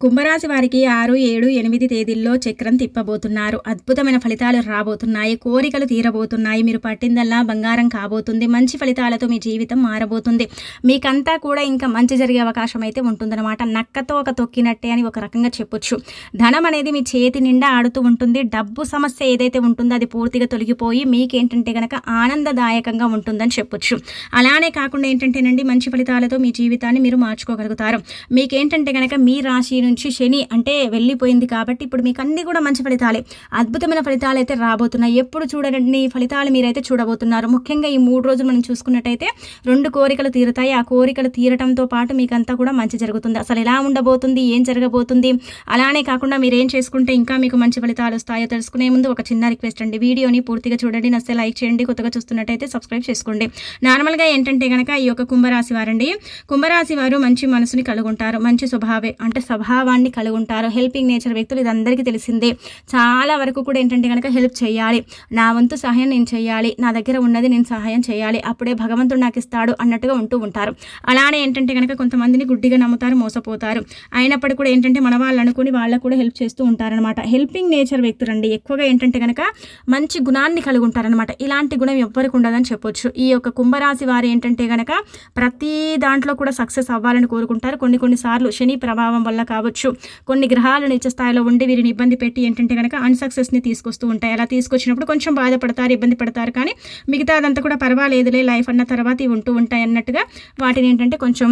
కుంభరాశి వారికి ఆరు ఏడు ఎనిమిది తేదీల్లో చక్రం తిప్పబోతున్నారు. అద్భుతమైన ఫలితాలు రాబోతున్నాయి. కోరికలు తీరబోతున్నాయి. మీరు పట్టిందల్లా బంగారం కాబోతుంది. మంచి ఫలితాలతో మీ జీవితం మారబోతుంది. మీకంతా కూడా ఇంకా మంచి జరిగే అవకాశం అయితే ఉంటుందన్నమాట. నక్కతో ఒక తొక్కినట్టే అని ఒక రకంగా చెప్పొచ్చు. ధనం అనేది మీ చేతి నిండా ఆడుతూ ఉంటుంది. డబ్బు సమస్య ఏదైతే ఉంటుందో అది పూర్తిగా తొలగిపోయి మీకేంటంటే కనుక ఆనందదాయకంగా ఉంటుందని చెప్పొచ్చు. అలానే కాకుండా ఏంటంటేనండి మంచి ఫలితాలతో మీ జీవితాన్ని మీరు మార్చుకోగలుగుతారు. మీకేంటంటే కనుక మీ రాశి నుంచి శని అంటే వెళ్ళిపోయింది కాబట్టి ఇప్పుడు మీకు అన్ని కూడా మంచి ఫలితాలే. అద్భుతమైన ఫలితాలు అయితే రాబోతున్నాయి. ఎప్పుడు చూడండి ఫలితాలు మీరైతే చూడబోతున్నారు. ముఖ్యంగా ఈ మూడు రోజులు మనం చూసుకున్నట్టయితే రెండు కోరికలు తీరుతాయి. ఆ కోరికలు తీరటంతో పాటు మీకంతా కూడా మంచి జరుగుతుంది. అసలు ఎలా ఉండబోతుంది? ఏం జరగబోతుంది? అలానే కాకుండా మీరు ఏం చేసుకుంటే ఇంకా మీకు మంచి ఫలితాలు వస్తాయో తెలుసుకునే ముందు ఒక చిన్న రిక్వెస్ట్ అండి. వీడియోని పూర్తిగా చూడండి. నస్తే లైక్ చేయండి. కొత్తగా చూస్తున్నట్టయితే సబ్స్క్రైబ్ చేసుకోండి. నార్మల్గా ఏంటంటే కనుక ఈ యొక్క కుంభరాశి వారండి. కుంభరాశి వారు మంచి మనసుని కలుగుంటారు. మంచి స్వభావే అంటే స్వభావ స్వభావాన్ని కలిగి ఉంటారు హెల్పింగ్ నేచర్ వ్యక్తులు ఇది అందరికీ తెలిసిందే. చాలా వరకు కూడా ఏంటంటే కనుక హెల్ప్ చేయాలి. నా వంతు సహాయం నేను చేయాలి. నా దగ్గర ఉన్నది నేను సహాయం చేయాలి. అప్పుడే భగవంతుడు నాకు ఇస్తాడు అన్నట్టుగా ఉంటూ ఉంటారు. అలానే ఏంటంటే కనుక కొంతమందిని గుడ్డిగా నమ్ముతారు మోసపోతారు. అయినప్పటికీ కూడా ఏంటంటే మన వాళ్ళు అనుకుని వాళ్ళకు కూడా హెల్ప్ చేస్తూ ఉంటారనమాట హెల్పింగ్ నేచర్ వ్యక్తులండి ఎక్కువగా ఏంటంటే కనుక మంచి గుణాన్ని కలిగి ఉంటారనమాట ఇలాంటి గుణం ఎవ్వరికి ఉండదని చెప్పొచ్చు. ఈ యొక్క కుంభరాశి వారు ఏంటంటే కనుక ప్రతి దాంట్లో కూడా సక్సెస్ అవ్వాలని కోరుకుంటారు. కొన్ని కొన్నిసార్లు శని ప్రభావం వల్ల కావచ్చు కావచ్చు. కొన్ని గ్రహాలు నిత్య స్థాయిలో ఉండి వీరిని ఇబ్బంది పెట్టి ఏంటంటే కనుక అన్సక్సెస్ని తీసుకొస్తూ ఉంటాయి. అలా తీసుకొచ్చినప్పుడు కొంచెం బాధపడతారు ఇబ్బంది పడతారు. కానీ మిగతా అదంతా కూడా పర్వాలేదులే లైఫ్ అన్న తర్వాత ఇవి ఉంటూ ఉంటాయి అన్నట్టుగా వాటిని ఏంటంటే కొంచెం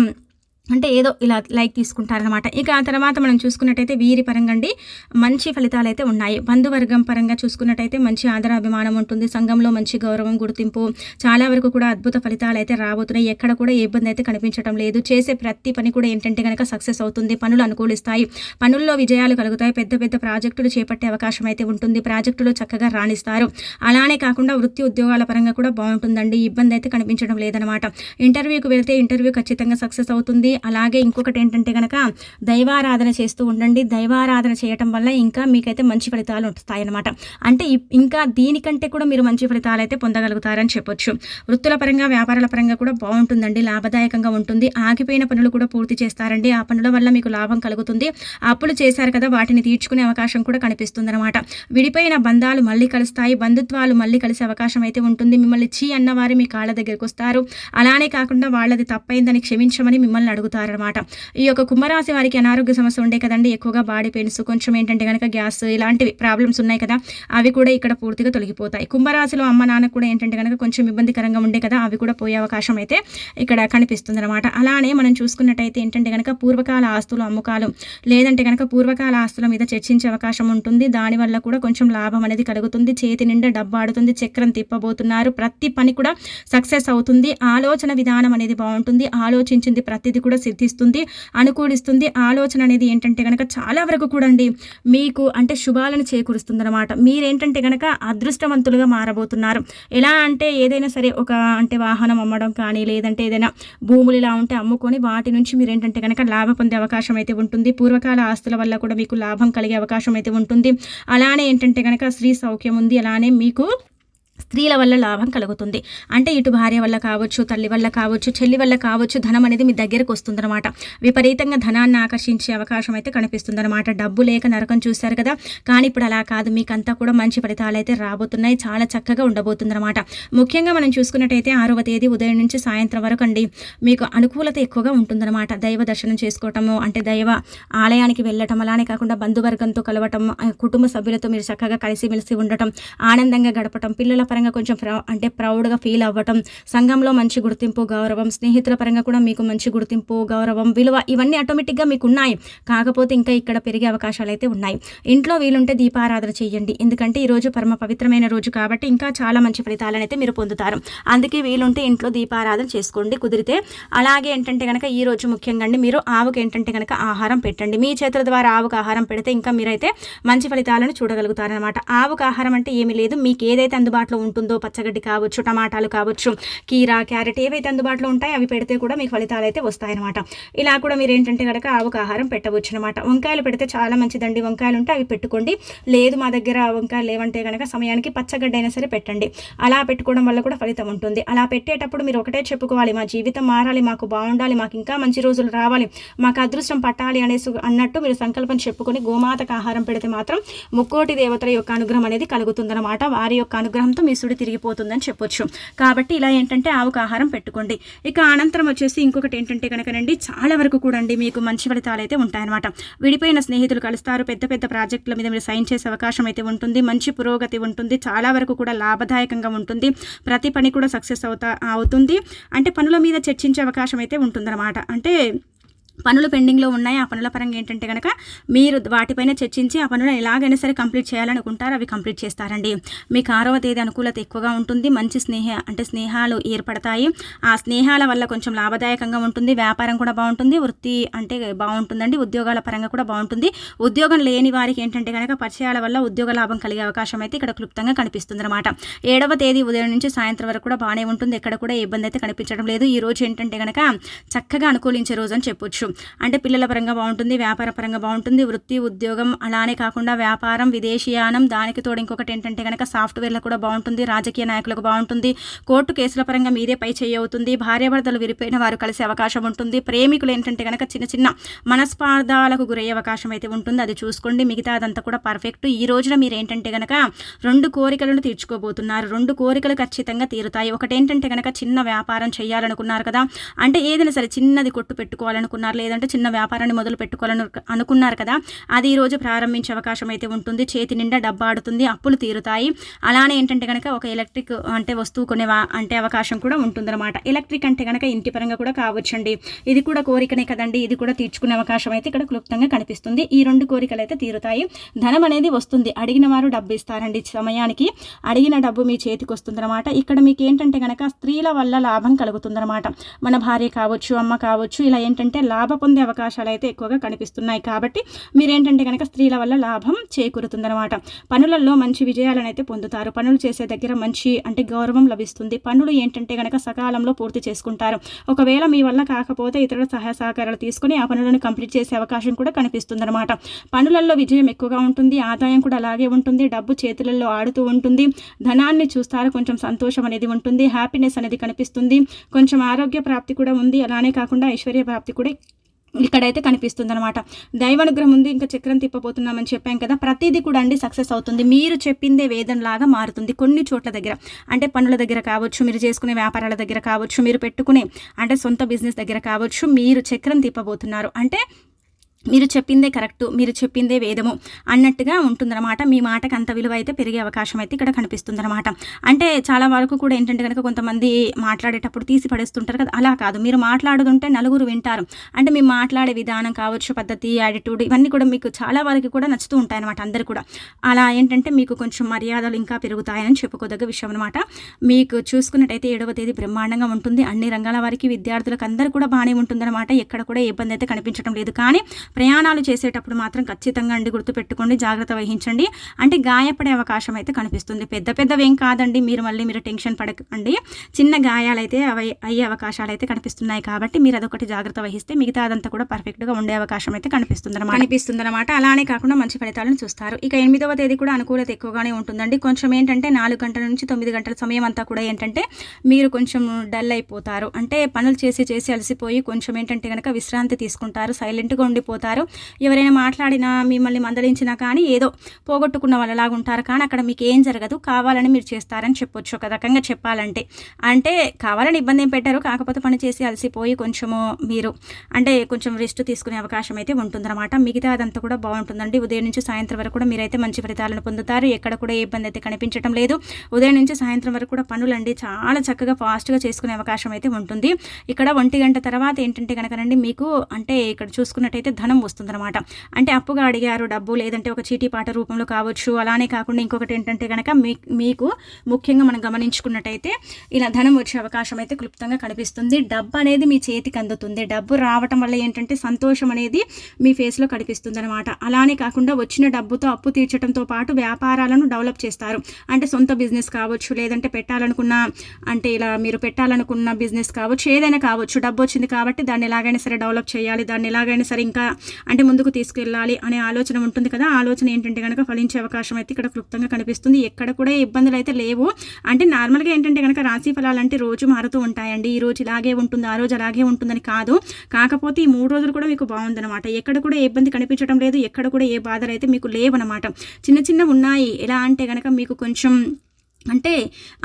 అంటే ఏదో ఇలా లైక్ తీసుకుంటారనమాట ఇక ఆ తర్వాత మనం చూసుకున్నట్టయితే వీరి పరంగా అండి మంచి ఫలితాలు అయితే ఉన్నాయి. బంధువర్గం పరంగా చూసుకున్నట్టయితే మంచి ఆదరాభిమానం ఉంటుంది. సంఘంలో మంచి గౌరవం గుర్తింపు చాలా వరకు కూడా అద్భుత ఫలితాలు అయితే రాబోతున్నాయి. ఎక్కడ కూడా ఇబ్బంది అయితే కనిపించడం లేదు. చేసే ప్రతి పని కూడా ఏంటంటే కనుక సక్సెస్ అవుతుంది. పనులు అనుకూలిస్తాయి. పనుల్లో విజయాలు కలుగుతాయి. పెద్ద పెద్ద ప్రాజెక్టులు చేపట్టే అవకాశం అయితే ఉంటుంది. ప్రాజెక్టులు చక్కగా రాణిస్తారు. అలానే కాకుండా వృత్తి ఉద్యోగాల పరంగా కూడా బాగుంటుందండి. ఇబ్బంది అయితే కనిపించడం లేదనమాట ఇంటర్వ్యూకి వెళ్తే ఇంటర్వ్యూ ఖచ్చితంగా సక్సెస్ అవుతుంది. అలాగే ఇంకొకటి ఏంటంటే కనుక దైవారాధన చేస్తూ ఉండండి. దైవారాధన చేయటం వల్ల ఇంకా మీకైతే మంచి ఫలితాలు వస్తాయన్నమాట. అంటే ఇంకా దీనికంటే కూడా మీరు మంచి ఫలితాలు అయితే పొందగలుగుతారని చెప్పొచ్చు. వృత్తుల పరంగా వ్యాపారాల పరంగా కూడా బాగుంటుందండి. లాభదాయకంగా ఉంటుంది. ఆగిపోయిన పనులు కూడా పూర్తి చేస్తారండి. ఆ పనుల వల్ల మీకు లాభం కలుగుతుంది. అప్పులు చేశారు కదా వాటిని తీర్చుకునే అవకాశం కూడా కనిపిస్తుంది అనమాట విడిపోయిన బంధాలు మళ్ళీ కలుస్తాయి. బంధుత్వాలు మళ్ళీ కలిసే అవకాశం అయితే ఉంటుంది. మిమ్మల్ని చీ అన్నవారు మీ కాళ్ళ దగ్గరకు వస్తారు. అలానే కాకుండా వాళ్ళది తప్పైందని క్షమించమని మిమ్మల్ని అడుగు అవుతారనమాట ఈ యొక్క కుంభరాశి వారికి అనారోగ్య సమస్య ఉండే కదండి ఎక్కువగా బాడీ పెయిన్స్ కొంచెం ఏంటంటే కనుక గ్యాస్ ఇలాంటివి ప్రాబ్లమ్స్ ఉన్నాయి కదా అవి కూడా ఇక్కడ పూర్తిగా తొలగిపోతాయి. కుంభరాశిలో అమ్మ నాన్న కూడా ఏంటంటే కనుక కొంచెం ఇబ్బందికరంగా ఉండే కదా అవి కూడా పోయే అవకాశం అయితే ఇక్కడ కనిపిస్తుంది అనమాట అలానే మనం చూసుకున్నట్టయితే ఏంటంటే కనుక పూర్వకాల ఆస్తులు అమ్మకాలు లేదంటే కనుక పూర్వకాల ఆస్తుల మీద చర్చించే అవకాశం ఉంటుంది. దానివల్ల కూడా కొంచెం లాభం అనేది కలుగుతుంది. చేతి నిండా డబ్బు ఆడుతుంది చక్రం తిప్పబోతున్నారు. ప్రతి పని కూడా సక్సెస్ అవుతుంది. ఆలోచన విధానం అనేది బాగుంటుంది. ఆలోచించింది ప్రతిదీ కూడా సిద్ధిస్తుంది అనుకూలిస్తుంది. ఆలోచన అనేది ఏంటంటే కనుక చాలా వరకు కూడా అండి మీకు అంటే శుభాలను చేకూరుస్తుంది అనమాట మీరేంటంటే కనుక అదృష్టవంతులుగా మారబోతున్నారు. ఎలా అంటే ఏదైనా సరే ఒక అంటే వాహనం అమ్మడం కానీ లేదంటే ఏదైనా భూములు ఇలా ఉంటే అమ్ముకొని వాటి నుంచి మీరు ఏంటంటే కనుక లాభ పొందే అవకాశం అయితే ఉంటుంది. పూర్వకాల ఆస్తుల వల్ల కూడా మీకు లాభం కలిగే అవకాశం అయితే ఉంటుంది. అలానే ఏంటంటే కనుక స్త్రీ సౌఖ్యం ఉంది. అలానే మీకు స్త్రీల వల్ల లాభం కలుగుతుంది. అంటే ఇటు భార్య వల్ల కావచ్చు తల్లి వల్ల కావచ్చు చెల్లి వల్ల కావచ్చు ధనం అనేది మీ దగ్గరకు వస్తుందన్నమాట. విపరీతంగా ధనాన్ని ఆకర్షించే అవకాశం అయితే కనిపిస్తుందన్నమాట. డబ్బు లేక నరకం చూశారు కదా. కానీ ఇప్పుడు అలా కాదు. మీకంతా కూడా మంచి ఫలితాలు అయితే రాబోతున్నాయి. చాలా చక్కగా ఉండబోతుందన్నమాట. ముఖ్యంగా మనం చూసుకున్నట్టయితే ఆరవ తేదీ ఉదయం నుంచి సాయంత్రం వరకు అండి మీకు అనుకూలత ఎక్కువగా ఉంటుందన్నమాట. దైవ దర్శనం చేసుకోవటము అంటే దైవ ఆలయానికి వెళ్ళటం అలానే కాకుండా బంధువర్గంతో కలవటం కుటుంబ సభ్యులతో మీరు చక్కగా కలిసిమెలిసి ఉండటం ఆనందంగా గడపటం పిల్లల పరంగా కొంచెం అంటే ప్రౌడ్గా ఫీల్ అవ్వటం సంఘంలో మంచి గుర్తింపు గౌరవం స్నేహితుల పరంగా కూడా మీకు మంచి గుర్తింపు గౌరవం విలువ ఇవన్నీ ఆటోమేటిక్గా మీకు ఉన్నాయి కాకపోతే ఇంకా ఇక్కడ పెరిగే అవకాశాలు అయితే ఉన్నాయి. ఇంట్లో వీలుంటే దీపారాధన చేయండి. ఎందుకంటే ఈరోజు పరమ పవిత్రమైన రోజు కాబట్టి ఇంకా చాలా మంచి ఫలితాలను అయితే మీరు పొందుతారు. అందుకే వీలుంటే ఇంట్లో దీపారాధన చేసుకోండి కుదిరితే. అలాగే ఏంటంటే కనుక ఈ రోజు ముఖ్యంగా అండి మీరు ఆవుకు ఏంటంటే కనుక ఆహారం పెట్టండి. మీ చేతుల ద్వారా ఆవుకు ఆహారం పెడితే ఇంకా మీరైతే మంచి ఫలితాలను చూడగలుగుతారనమాట ఆవుకు ఆహారం అంటే ఏమీ లేదు. మీకు ఏదైతే అందుబాటులో ఉంటుందో పచ్చగడ్డి కావచ్చు టమాటాలు కావచ్చు కీరా క్యారెట్ ఏవైతే అందుబాటులో ఉంటాయో అవి పెడితే కూడా మీకు ఫలితాలు అయితే వస్తాయన్నమాట. ఇలా కూడా మీరు ఏంటంటే కనుక ఆవుకు ఆహారం పెట్టవచ్చు అనమాట వంకాయలు పెడితే చాలా మంచిదండి. వంకాయలు ఉంటే అవి పెట్టుకోండి. లేదు మా దగ్గర వంకాయలు లేవంటే కనుక సమయానికి పచ్చగడ్డ అయినా సరే పెట్టండి. అలా పెట్టుకోవడం వల్ల కూడా ఫలితం ఉంటుంది. అలా పెట్టేటప్పుడు మీరు ఒకటే చెప్పుకోవాలి. మా జీవితం మారాలి మాకు బాగుండాలి మాకు ఇంకా మంచి రోజులు రావాలి మాకు అదృష్టం పట్టాలి అనేసి అన్నట్టు మీరు సంకల్పం చెప్పుకొని గోమాతకు ఆహారం పెడితే మాత్రం ముక్కోటి దేవతల యొక్క అనుగ్రహం అనేది కలుగుతుందన్నమాట. వారి యొక్క అనుగ్రహంతో మీ సుడి తిరిగిపోతుందని చెప్పొచ్చు. కాబట్టి ఇలా ఏంటంటే ఆవుకు ఆహారం పెట్టుకోండి. ఇక అనంతరం వచ్చేసి ఇంకొకటి ఏంటంటే కనుకనండి చాలా వరకు కూడా అండి మీకు మంచి ఫలితాలు అయితే ఉంటాయన్నమాట. విడిపోయిన స్నేహితులు కలుస్తారు పెద్ద పెద్ద ప్రాజెక్టుల మీద మీరు సైన్ చేసే అవకాశం అయితే ఉంటుంది మంచి పురోగతి ఉంటుంది చాలా వరకు కూడా లాభదాయకంగా ఉంటుంది ప్రతి పని కూడా సక్సెస్ అవుతా అవుతుంది. అంటే పనుల మీద చర్చించే అవకాశం అయితే ఉంటుందన్నమాట. అంటే పనులు పెండింగ్లో ఉన్నాయి. ఆ పనుల పరంగా ఏంటంటే కనుక మీరు వాటిపైన చర్చించి ఆ పనులను ఎలాగైనా సరే కంప్లీట్ చేయాలనుకుంటారు. అవి కంప్లీట్ చేస్తారండి. మీకు ఆరవ తేదీ అనుకూలత ఎక్కువగా ఉంటుంది. మంచి స్నేహ అంటే స్నేహాలు ఏర్పడతాయి. ఆ స్నేహాల వల్ల కొంచెం లాభదాయకంగా ఉంటుంది. వ్యాపారం కూడా బాగుంటుంది. వృత్తి అంటే బాగుంటుందండి. ఉద్యోగాల పరంగా కూడా బాగుంటుంది. ఉద్యోగం లేని వారికి ఏంటంటే కనుక పరిచయాల వల్ల ఉద్యోగ లాభం కలిగే అవకాశం అయితే ఇక్కడ క్లుప్తంగా కనిపిస్తుంది అనమాట ఏడవ తేదీ ఉదయం నుంచి సాయంత్రం వరకు కూడా బాగానే ఉంటుంది. ఎక్కడ కూడా ఇబ్బంది అయితే కనిపించడం లేదు. ఈ రోజు ఏంటంటే కనుక చక్కగా అనుకూలించే రోజు అని చెప్పొచ్చు. అంటే పిల్లల పరంగా బాగుంటుంది వ్యాపార పరంగా బాగుంటుంది వృత్తి ఉద్యోగం అలానే కాకుండా వ్యాపారం విదేశీయానం దానికి తోడు ఇంకొకటి ఏంటంటే కనుక సాఫ్ట్వేర్లకు కూడా బాగుంటుంది రాజకీయ నాయకులకు బాగుంటుంది కోర్టు కేసుల పరంగా మీదే పై చేయి అవుతుంది భార్యాభర్తలు విరిపోయిన వారు కలిసే అవకాశం ఉంటుంది ప్రేమికులు ఏంటంటే కనుక చిన్న చిన్న మనస్పార్థాలకు గురయ్యే అవకాశం అయితే ఉంటుంది అది చూసుకోండి. మిగతా అదంతా కూడా పర్ఫెక్ట్. ఈ రోజున మీరు ఏంటంటే కనుక రెండు కోరికలను తీర్చుకోబోతున్నారు. రెండు కోరికలు ఖచ్చితంగా తీరుతాయి. ఒకటేంటంటే కనుక చిన్న వ్యాపారం చేయాలనుకున్నారు కదా అంటే ఏదైనా సరే చిన్నది కొట్టు పెట్టుకోవాలనుకున్నారు లేదంటే చిన్న వ్యాపారాన్ని మొదలు పెట్టుకోవాలని అనుకున్నారు కదా. అది ఈరోజు ప్రారంభించే అవకాశం అయితే ఉంటుంది. చేతి నిండా డబ్బా ఆడుతుంది అప్పులు తీరుతాయి. అలానే ఏంటంటే కనుక ఒక ఎలక్ట్రిక్ అంటే వస్తువు కొనే అంటే అవకాశం కూడా ఉంటుందన్నమాట. ఎలక్ట్రిక్ అంటే కనుక ఇంటి పరంగా కూడా కావచ్చండి. ఇది కూడా కోరికనే కదండి. ఇది కూడా తీర్చుకునే అవకాశం అయితే ఇక్కడ క్లుప్తంగా కనిపిస్తుంది. ఈ రెండు కోరికలు అయితే తీరుతాయి. ధనం అనేది వస్తుంది. అడిగిన వారు డబ్బు ఇస్తారండి సమయానికి. అడిగిన డబ్బు మీ చేతికి వస్తుందన్నమాట. ఇక్కడ మీకు ఏంటంటే కనుక స్త్రీల వల్ల లాభం కలుగుతుందన్నమాట. మన భార్య కావచ్చు అమ్మ కావచ్చు ఇలా ఏంటంటే లాభం పొందే అవకాశాలు అయితే ఎక్కువగా కనిపిస్తున్నాయి. కాబట్టి మీరేంటంటే కనుక స్త్రీల వల్ల లాభం చేకూరుతుందనమాట పనులలో మంచి విజయాలను అయితే పొందుతారు. పనులు చేసే దగ్గర మంచి అంటే గౌరవం లభిస్తుంది. పనులు ఏంటంటే కనుక సకాలంలో పూర్తి చేసుకుంటారు. ఒకవేళ మీ వల్ల కాకపోతే ఇతరుల సహాయ సహకారాలు తీసుకుని ఆ పనులను కంప్లీట్ చేసే అవకాశం కూడా కనిపిస్తుందనమాట పనులలో విజయం ఎక్కువగా ఉంటుంది. ఆదాయం కూడా అలాగే ఉంటుంది. డబ్బు చేతులలో ఆడుతూ ఉంటుంది. ధనాన్ని చూస్తారు. కొంచెం సంతోషం అనేది ఉంటుంది. హ్యాపీనెస్ అనేది కనిపిస్తుంది. కొంచెం ఆరోగ్య ప్రాప్తి కూడా ఉంది. అలానే కాకుండా ఐశ్వర్య ప్రాప్తి కూడా ఇక్కడైతే కనిపిస్తుంది అనమాట దైవానుగ్రహం ఉంది ఇంకా చక్రం తిప్పబోతున్నామని చెప్పాం కదా ప్రతిదీ కూడా అండి సక్సెస్ అవుతుంది. మీరు చెప్పిందే వేదనలాగా మారుతుంది. కొన్ని చోట్ల దగ్గర అంటే పనుల దగ్గర కావచ్చు మీరు చేసుకునే వ్యాపారాల దగ్గర కావచ్చు మీరు పెట్టుకునే అంటే సొంత బిజినెస్ దగ్గర కావచ్చు మీరు చక్రం తిప్పబోతున్నారు. అంటే మీరు చెప్పిందే కరెక్ట్ మీరు చెప్పిందే వేదము అన్నట్టుగా ఉంటుందన్నమాట. మీ మాటకు అంత విలువ అయితే పెరిగే అవకాశం అయితే ఇక్కడ కనిపిస్తుందన్నమాట. అంటే చాలా వరకు కూడా ఏంటంటే కనుక కొంతమంది మాట్లాడేటప్పుడు తీసి పడేస్తుంటారు కదా అలా కాదు. మీరు మాట్లాడుతుంటే నలుగురు వింటారు. అంటే మీ మాట్లాడే విధానం కావచ్చు పద్ధతి యాటిట్యూడ్ ఇవన్నీ కూడా మీకు చాలా వరకు కూడా నచ్చుతూ ఉంటాయి అనమాట అందరు కూడా. అలా ఏంటంటే మీకు కొంచెం మర్యాదలు ఇంకా పెరుగుతాయని చెప్పుకోదగ్గ విషయం అనమాట మీకు చూసుకున్నట్టయితే ఏడవ తేదీ బ్రహ్మాండంగా ఉంటుంది. అన్ని రంగాల వారికి విద్యార్థులకు అందరూ కూడా బాగానే ఉంటుందన్నమాట. ఎక్కడ కూడా ఇబ్బంది అయితే కనిపించడం లేదు. కానీ ప్రయాణాలు చేసేటప్పుడు మాత్రం ఖచ్చితంగా అండి గుర్తుపెట్టుకోండి జాగ్రత్త వహించండి. అంటే గాయపడే అవకాశం అయితే కనిపిస్తుంది. పెద్ద పెద్దవేం కాదండి. మీరు మళ్ళీ మీరు టెన్షన్ పడకండి. చిన్న గాయాలైతే అవి అయ్యే అవకాశాలు అయితే కనిపిస్తున్నాయి కాబట్టి మీరు అదొకటి జాగ్రత్త వహిస్తే మిగతా అదంతా కూడా పర్ఫెక్ట్గా ఉండే అవకాశం అయితే కనిపిస్తుంది అనమాట కనిపిస్తుంది అనమాట అలానే కాకుండా మంచి ఫలితాలను చూస్తారు. ఇక ఎనిమిదవ తేదీ కూడా అనుకూలత ఎక్కువగానే ఉంటుందండి. కొంచెం ఏంటంటే నాలుగు గంటల నుంచి తొమ్మిది గంటల సమయం అంతా కూడా ఏంటంటే మీరు కొంచెం డల్ అయిపోతారు. అంటే పనులు చేసి చేసి అలసిపోయి కొంచెం ఏంటంటే కనుక విశ్రాంతి తీసుకుంటారు. సైలెంట్గా ఉండిపోతారు. ఉంటారు ఎవరైనా మాట్లాడినా మిమ్మల్ని మందలించినా కానీ ఏదో పోగొట్టుకున్న వాళ్ళలాగా ఉంటారు. కానీ అక్కడ మీకు ఏం జరగదు. కావాలని మీరు చేస్తారని చెప్పొచ్చు. ఒక రకంగా చెప్పాలంటే. అంటే కావాలని ఇబ్బంది ఏం పెట్టారు. కాకపోతే పని చేసి అలసిపోయి కొంచెము మీరు అంటే కొంచెం రెస్ట్ తీసుకునే అవకాశం అయితే ఉంటుందన్నమాట. మిగతా అదంతా కూడా బాగుంటుందండి. ఉదయం నుంచి సాయంత్రం వరకు కూడా మీరైతే మంచి ఫలితాలను పొందుతారు. ఎక్కడ కూడా ఏ ఇబ్బంది అయితే కనిపించడం లేదు. ఉదయం నుంచి సాయంత్రం వరకు కూడా పనులండి చాలా చక్కగా ఫాస్ట్గా చేసుకునే అవకాశం అయితే ఉంటుంది. ఇక్కడ ఒంటి గంట తర్వాత ఏంటంటే కనుకనండి మీకు అంటే ఇక్కడ చూసుకున్నట్టయితే ధనం వస్తుందన్నమాట. అంటే అప్పుగా అడిగారు డబ్బు లేదంటే ఒక చీటీ పాట రూపంలో కావచ్చు. అలానే కాకుండా ఇంకొకటి ఏంటంటే కనుక మీ మీకు ముఖ్యంగా మనం గమనించుకున్నట్టయితే ఇలా ధనం వచ్చే అవకాశం అయితే క్లుప్తంగా కనిపిస్తుంది. డబ్బు అనేది మీ చేతికి అందుతుంది. డబ్బు రావటం వల్ల ఏంటంటే సంతోషం అనేది మీ ఫేస్లో కనిపిస్తుంది అనమాట అలానే కాకుండా వచ్చిన డబ్బుతో అప్పు తీర్చడంతో పాటు వ్యాపారాలను డెవలప్ చేస్తారు. అంటే సొంత బిజినెస్ కావచ్చు లేదంటే పెట్టాలనుకున్న అంటే ఇలా మీరు పెట్టాలనుకున్న బిజినెస్ కావచ్చు ఏదైనా కావచ్చు. డబ్బు వచ్చింది కాబట్టి దాన్ని ఎలాగైనా సరే డెవలప్ చేయాలి. దాన్ని ఎలాగైనా సరే ఇంకా అంటే ముందుకు తీసుకెళ్ళాలి అనే ఆలోచన ఉంటుంది కదా. ఆలోచన ఏంటంటే కనుక ఫలించే అవకాశం అయితే ఇక్కడ క్లుప్తంగా కనిపిస్తుంది. ఎక్కడ కూడా ఇబ్బందులు అయితే లేవు. అంటే నార్మల్గా ఏంటంటే కనుక రాశి ఫలాలు అంటే రోజు మారుతూ ఉంటాయండి. ఈ రోజు ఇలాగే ఉంటుంది ఆ రోజు అలాగే ఉంటుందని కాదు. కాకపోతే ఈ మూడు రోజులు కూడా మీకు బాగుందన్నమాట. ఎక్కడ కూడా ఏ ఇబ్బంది కనిపించడం లేదు. ఎక్కడ కూడా ఏ బాధలు అయితే మీకు లేవన్నమాట. చిన్న చిన్న ఉన్నాయి. ఎలా అంటే కనుక మీకు కొంచెం అంటే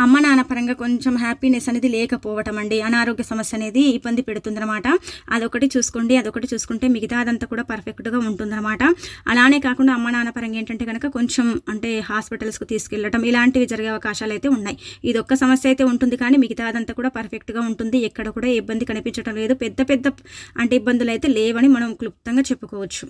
అమ్మ నాన్న పరంగా కొంచెం హ్యాపీనెస్ అనేది లేకపోవటం అండి. అనారోగ్య సమస్య అనేది ఇబ్బంది పెడుతుందన్నమాట. అదొకటి చూసుకోండి అదొకటి చూసుకుంటే మిగతా అదంతా కూడా పర్ఫెక్ట్గా ఉంటుందన్నమాట. అలానే కాకుండా అమ్మ నాన్న పరంగా ఏంటంటే కనుక కొంచెం అంటే హాస్పిటల్స్కి తీసుకెళ్ళటం ఇలాంటివి జరిగే అవకాశాలు అయితే ఉన్నాయి. ఇది ఒక్క సమస్య అయితే ఉంటుంది కానీ మిగతా అదంతా కూడా పర్ఫెక్ట్గా ఉంటుంది. ఎక్కడ కూడా ఇబ్బంది కనిపించడం లేదు. పెద్ద పెద్ద అంటే ఇబ్బందులు అయితే లేవని మనం క్లుప్తంగా చెప్పుకోవచ్చు.